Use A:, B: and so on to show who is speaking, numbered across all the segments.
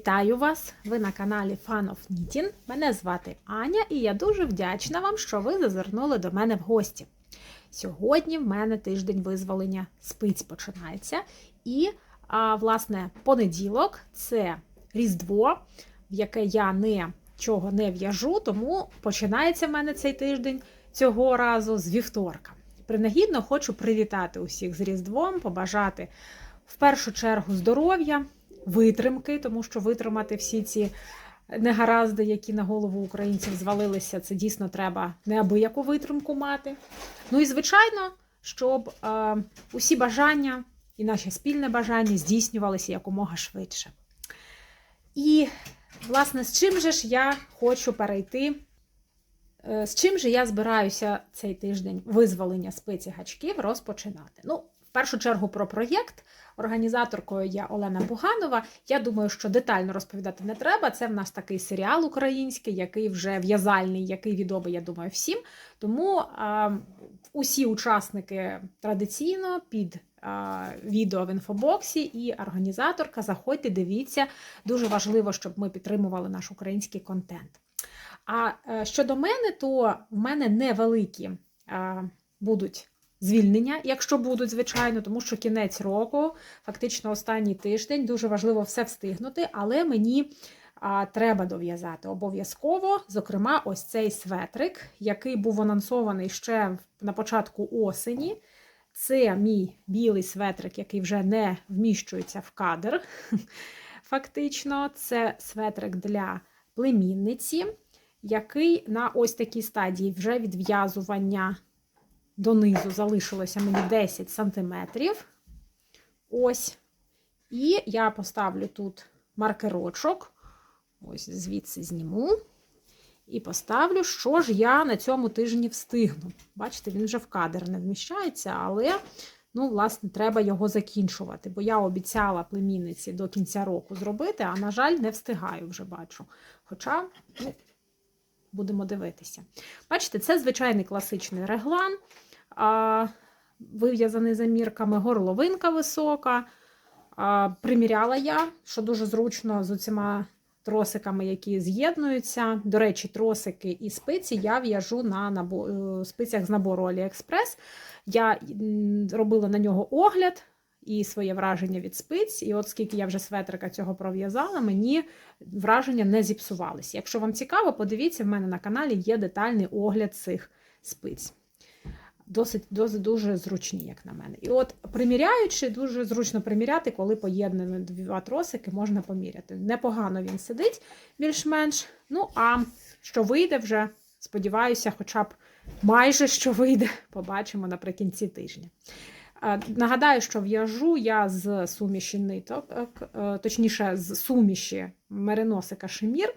A: Вітаю вас! Ви на каналі Fun of Knitting. Мене звати Аня, і я дуже вдячна вам, що ви зазирнули до мене в гості. Сьогодні в мене тиждень визволення спиць починається. І, а, власне, понеділок це Різдво, в яке я нічого не в'яжу, тому починається в мене цей тиждень цього разу з вівторка. Принагідно хочу привітати усіх з Різдвом, побажати в першу чергу здоров'я, витримки, тому що витримати всі ці негаразди, які на голову українців звалилися, це дійсно треба неабияку витримку мати. Ну і звичайно, щоб е, усі бажання і наші спільне бажання здійснювалися якомога швидше. І, власне, з чим же ж я хочу перейти? Е, З чим же я збираюся цей тиждень визволення спиці гачків розпочинати? Ну, в першу чергу про проєкт. Організаторкою я Олена Буганова. Я думаю, що детально розповідати не треба. Це в нас такий серіал український, який вже в'язальний, який відомий, я думаю, всім. Тому а, усі учасники традиційно під а, відео в інфобоксі і організаторка. Заходьте, дивіться. Дуже важливо, щоб ми підтримували наш український контент. А е, щодо мене, то в мене невеликі а, будуть звільнення, якщо будуть, звичайно, тому що кінець року, фактично останній тиждень, дуже важливо все встигнути, але мені а, треба дов'язати обов'язково. Зокрема, ось цей светрик, який був анонсований ще на початку осені. Це мій білий светрик, який вже не вміщується в кадр. Фактично, це светрик для племінниці, який на ось такій стадії вже відв'язування донизу залишилося мені 10 сантиметрів. Ось. І я поставлю тут маркерочок. Ось звідси зніму. І поставлю, що ж я на цьому тижні встигну. Бачите, він вже в кадр не вміщається, але, ну, власне, треба його закінчувати. Бо я обіцяла племінниці до кінця року зробити, а, на жаль, не встигаю вже бачу. Хоча, ну, будемо дивитися. Бачите, це звичайний класичний реглан вив'язаний замірками, горловинка висока. Приміряла я, що дуже зручно з оціма тросиками, які з'єднуються. До речі, тросики і спиці я в'яжу на набо... е, спицях з набору AliExpress. Я робила на нього огляд. І своє враження від спиць, і от скільки я вже светрика цього пров'язала, мені враження не зіпсувалися. Якщо вам цікаво, подивіться, в мене на каналі є детальний огляд цих спиць досить, досить дуже зручні, як на мене. І от приміряючи, дуже зручно приміряти, коли поєднані два тросики, можна поміряти. Непогано він сидить більш-менш. Ну, а що вийде вже, сподіваюся, хоча б майже що вийде, побачимо наприкінці тижня. Е, Нагадаю, що в'яжу я з суміші ниток, е, точніше, з суміші мериносика Шемір.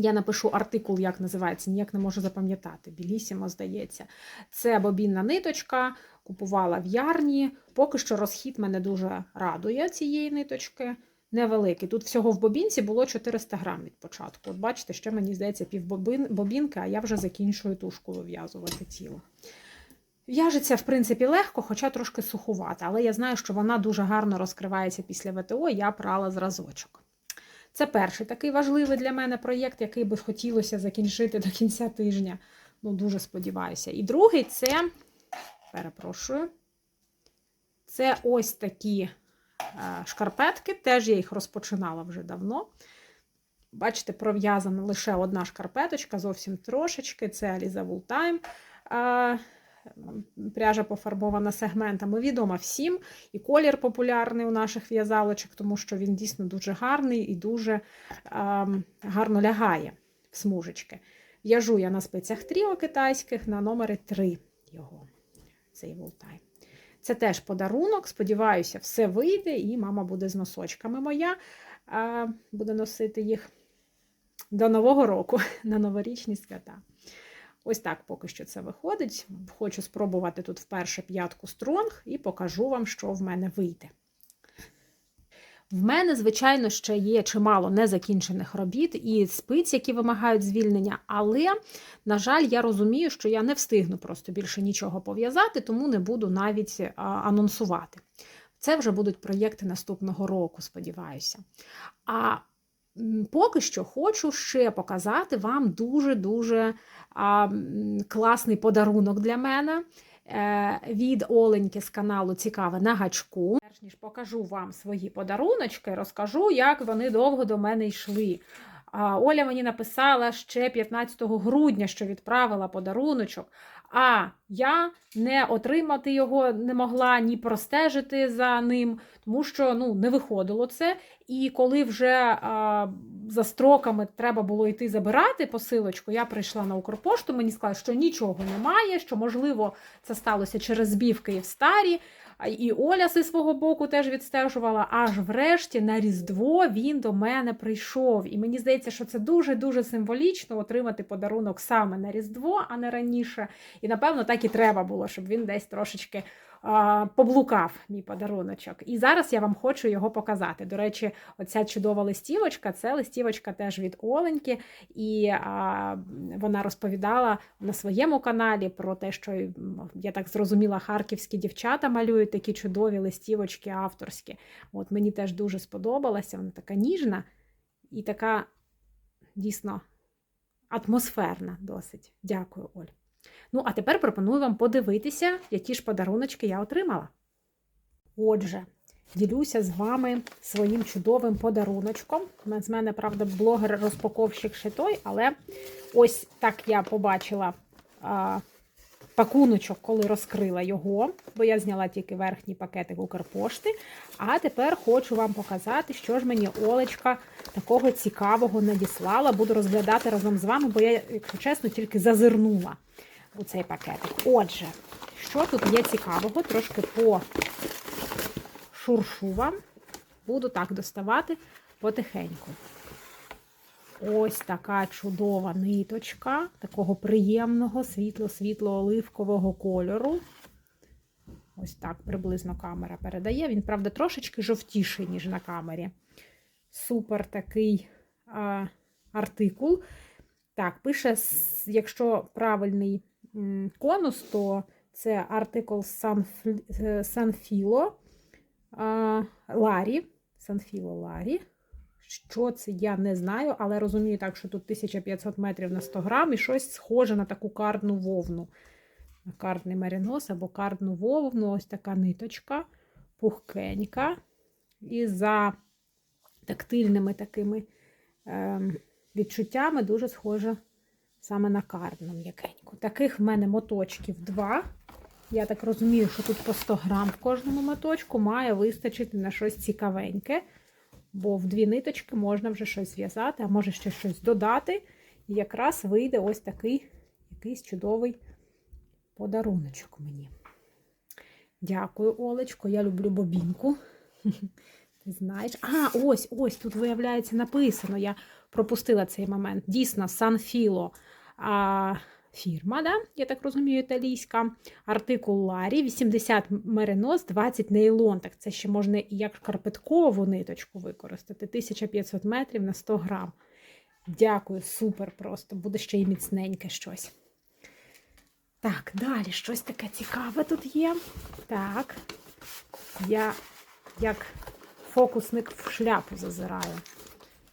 A: Я напишу артикул, як називається, ніяк не можу запам'ятати. Білісімо, здається. Це бобінна ниточка, купувала в ярні. Поки що розхід мене дуже радує цієї ниточки. Невеликий. Тут всього в бобінці було 400 грам від початку. От бачите, ще мені здається пів бобінки, а я вже закінчую тушку вив'язувати тіло. В'яжеться, в принципі, легко, хоча трошки сухувата, але я знаю, що вона дуже гарно розкривається після ВТО, я прала зразочок. Це перший такий важливий для мене проєкт, який би хотілося закінчити до кінця тижня. Ну, дуже сподіваюся. І другий це, перепрошую, це ось такі е, шкарпетки. Теж я їх розпочинала вже давно. Бачите, пров'язана лише одна шкарпеточка, зовсім трошечки. Це Aliza Wooltime. Е, Пряжа пофарбована сегментами, відома всім. І колір популярний у наших в'язалочок, тому що він дійсно дуже гарний і дуже е, гарно лягає в смужечки. В'яжу я на спицях тріо китайських на номери 3 його, цей волтай. Це теж подарунок. Сподіваюся, все вийде, і мама буде з носочками моя, е, буде носити їх до Нового року на новорічні свята. Ось так поки що це виходить. Хочу спробувати тут вперше п'ятку стронг і покажу вам, що в мене вийде. В мене, звичайно, ще є чимало незакінчених робіт і спиць, які вимагають звільнення, але, на жаль, я розумію, що я не встигну просто більше нічого пов'язати, тому не буду навіть анонсувати. Це вже будуть проєкти наступного року, сподіваюся. А поки що хочу ще показати вам дуже-дуже класний подарунок для мене е, від Оленьки з каналу Цікаве на гачку. Перш ніж покажу вам свої подаруночки, розкажу, як вони довго до мене йшли. Оля мені написала ще 15 грудня, що відправила подаруночок. А я не отримати його не могла ні простежити за ним, тому що ну, не виходило це. І коли вже а, за строками треба було йти забирати посилочку, я прийшла на Укрпошту, мені сказали, що нічого немає, що, можливо, це сталося через збівки в старі. І Оля зі свого боку теж відстежувала. Аж врешті на Різдво він до мене прийшов. І мені здається, що це дуже-дуже символічно отримати подарунок саме на Різдво, а не раніше. І напевно так і треба було, щоб він десь трошечки поблукав мій подаруночок. І зараз я вам хочу його показати. До речі, оця чудова листівочка це листівочка теж від Оленьки, і а, вона розповідала на своєму каналі про те, що я так зрозуміла, харківські дівчата малюють такі чудові листівочки авторські. От мені теж дуже сподобалася. Вона така ніжна і така дійсно атмосферна досить. Дякую, Оль. Ну, а тепер пропоную вам подивитися, які ж подаруночки я отримала. Отже, ділюся з вами своїм чудовим подаруночком. З мене, правда, блогер-розпаковщик ще той, але ось так я побачила а, пакуночок, коли розкрила його, бо я зняла тільки верхній пакетик Укрпошти. А тепер хочу вам показати, що ж мені Олечка такого цікавого надіслала. Буду розглядати разом з вами, бо я, якщо чесно, тільки зазирнула у цей пакетик. Отже, що тут є цікавого, трошки по шуршу вам. Буду так доставати потихеньку. Ось така чудова ниточка, такого приємного світло-світло-оливкового кольору. Ось так приблизно камера передає. Він, правда, трошечки жовтіший, ніж на камері. Супер такий а, артикул. Так, пише, якщо правильний конус, то це артикул Санфіло Ларі. Санфіло Ларі. Що це, я не знаю, але розумію так, що тут 1500 метрів на 100 грам і щось схоже на таку кардну вовну. На кардний меринос або кардну вовну. Ось така ниточка, пухкенька. І за тактильними такими е, відчуттями дуже схожа саме на кардну м'якеньку. Таких в мене моточків два. Я так розумію, що тут по 100 грам в кожному моточку має вистачити на щось цікавеньке. Бо в дві ниточки можна вже щось зв'язати, а може ще щось додати. І якраз вийде ось такий якийсь чудовий подаруночок мені. Дякую, Олечко. Я люблю бобінку. Ти знаєш. А, ось, ось, тут, виявляється, написано. Я пропустила цей момент. Дійсно, Санфіло а, фірма, да? я так розумію, італійська. Артикул Ларі, 80 меринос, 20 нейлон. Так це ще можна і як шкарпеткову ниточку використати. 1500 метрів на 100 грам. Дякую, супер просто. Буде ще й міцненьке щось. Так, далі щось таке цікаве тут є. Так, я як фокусник в шляпу зазираю.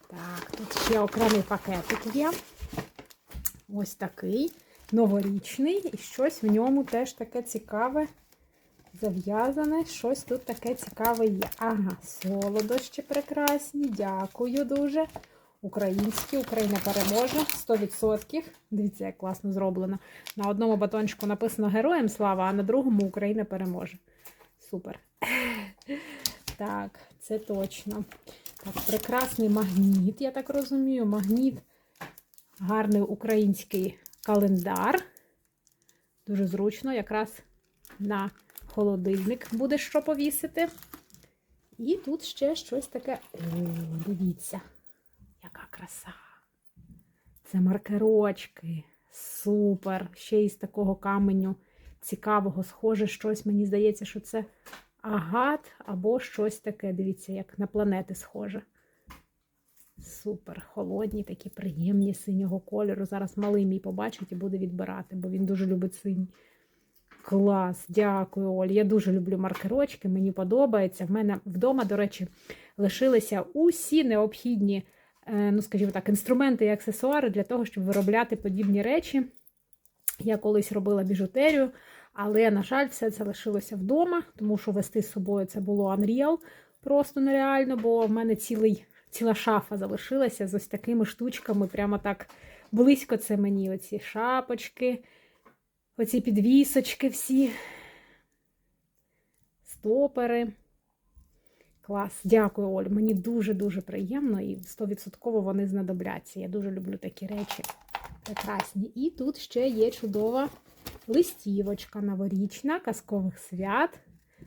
A: Так, тут ще окремий пакетик є. Ось такий новорічний, і щось в ньому теж таке цікаве зав'язане. Щось тут таке цікаве є. Ага, солодощі прекрасні. Дякую дуже. Українські, Україна переможе 100%. Дивіться, як класно зроблено. На одному батончику написано Героям слава, а на другому Україна переможе. Супер. Так, це точно. Так, прекрасний магніт, я так розумію. Магніт, гарний український календар. Дуже зручно, якраз на холодильник буде що повісити. І тут ще щось таке. О, дивіться, яка краса. Це маркерочки. Супер! Ще із такого каменю цікавого, схоже, щось, мені здається, що це агат або щось таке. Дивіться, як на планети схоже. Супер, холодні, такі приємні синього кольору. Зараз малий мій побачить і буде відбирати, бо він дуже любить синій. Клас, дякую, Оль. Я дуже люблю маркерочки, мені подобається. В мене вдома, до речі, лишилися усі необхідні е, ну, скажімо так, інструменти і аксесуари для того, щоб виробляти подібні речі. Я колись робила біжутерію, але, на жаль, все це лишилося вдома, тому що вести з собою це було Unreal просто нереально, бо в мене цілий, ціла шафа залишилася з ось такими штучками. Прямо так близько це мені. Оці шапочки, оці підвісочки всі, стопери. Клас, дякую, Оль. Мені дуже-дуже приємно і 100% вони знадобляться. Я дуже люблю такі речі. Прекрасні. І тут ще є чудова листівочка новорічна, казкових свят.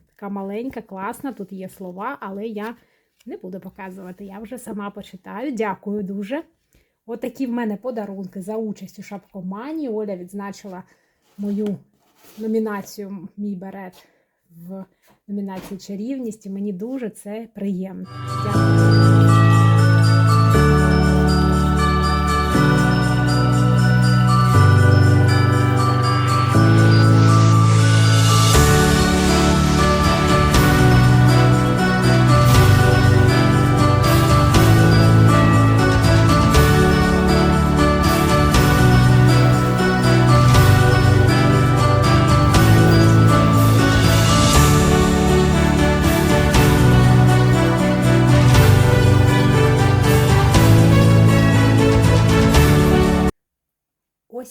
A: Така маленька, класна. Тут є слова, але я не буду показувати. Я вже сама почитаю. Дякую дуже. Отакі в мене подарунки за участь у шапкомані. Оля відзначила мою номінацію, мій берет в номінації чарівність, і мені дуже це приємно. Дякую.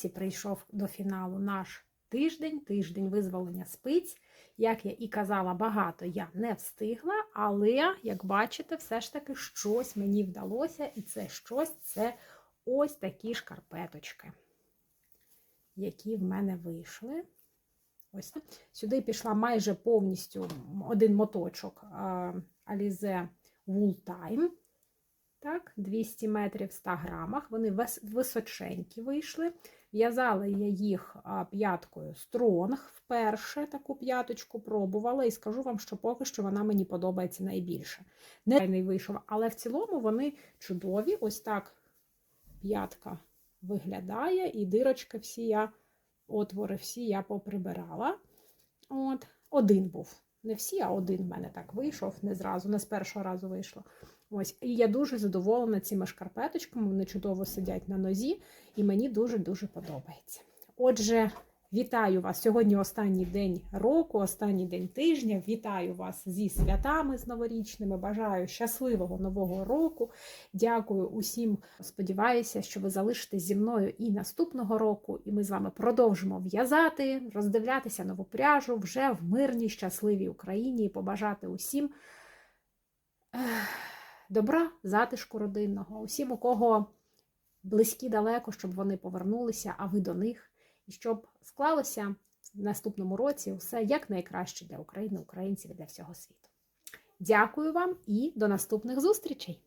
A: Ось і прийшов до фіналу наш тиждень, тиждень визволення спиць. Як я і казала, багато я не встигла, але, як бачите, все ж таки щось мені вдалося, і це щось це ось такі шкарпеточки, які в мене вийшли. Ось сюди пішла майже повністю один моточок Alize Wool Time. Так, 200 метрів в 100 грамах. Вони височенькі вийшли. В'язала я їх п'яткою Стронг вперше таку п'яточку пробувала, і скажу вам, що поки що вона мені подобається найбільше. Не вийшов, але в цілому вони чудові. Ось так п'ятка виглядає, і дирочки всі я, отвори всі я поприбирала. От, Один був. Не всі, а один в мене так вийшов, не зразу, не з першого разу вийшло. Ось, І я дуже задоволена цими шкарпеточками, вони чудово сидять на нозі, і мені дуже-дуже подобається. Отже, вітаю вас сьогодні останній день року, останній день тижня. Вітаю вас зі святами з новорічними. Бажаю щасливого нового року. Дякую усім. Сподіваюся, що ви залишитесь зі мною і наступного року, і ми з вами продовжимо в'язати, роздивлятися нову пряжу вже в мирній, щасливій Україні і побажати усім добра, затишку родинного, усім, у кого близькі далеко, щоб вони повернулися, а ви до них, і щоб склалося в наступному році все як найкраще для України, українців і для всього світу. Дякую вам і до наступних зустрічей!